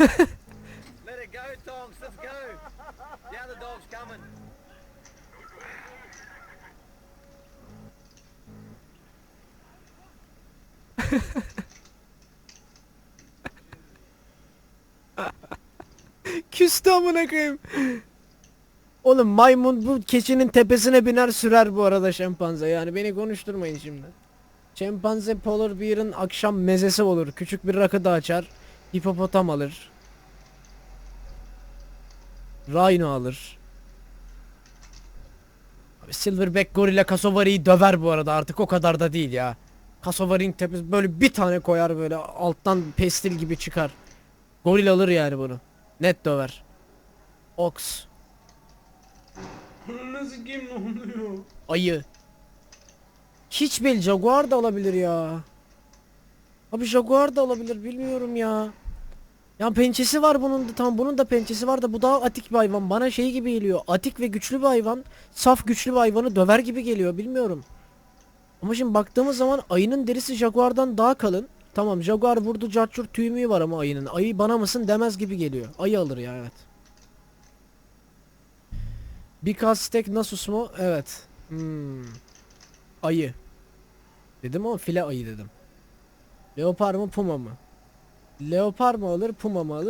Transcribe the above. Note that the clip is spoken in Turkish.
Let it go, Tonks. Let's go. The other dog's coming. Küstü amına koyayım. Oğlum maymun bu keçinin tepesine biner sürer bu arada şempanze yani beni konuşturmayın şimdi. Şempanze polar bear'ın akşam mezesi olur. Küçük bir rakı da açar. Hipopotam alır. Rhino alır. Abi Silverback gorilla Kasovari'yi döver bu arada artık o kadar da değil ya. Kasovari'nin tepesi böyle bir tane koyar böyle alttan pestil gibi çıkar. Goril alır yani bunu. Net döver. Ox. Nasıl kim oluyor? Ayı. Hiç belli Jaguar da alabilir ya. Abi Jaguar da alabilir bilmiyorum ya. Ya pençesi var bunun da tamam bunun da pençesi var da bu daha atik bir hayvan. Bana şey gibi geliyor. Atik ve güçlü bir hayvan. Saf güçlü bir hayvanı döver gibi geliyor bilmiyorum. Ama şimdi baktığımız zaman ayının derisi Jaguar'dan daha kalın. Tamam Jaguar vurdu carçur tüymüğü var ama ayının. Ayı bana mısın demez gibi geliyor. Ayı alır ya evet. Because steak nasus mu? Evet. Hmm. Ayı. Dedim ama file ayı dedim. Leopar mı puma mı? Leopar mı alır puma mı alır?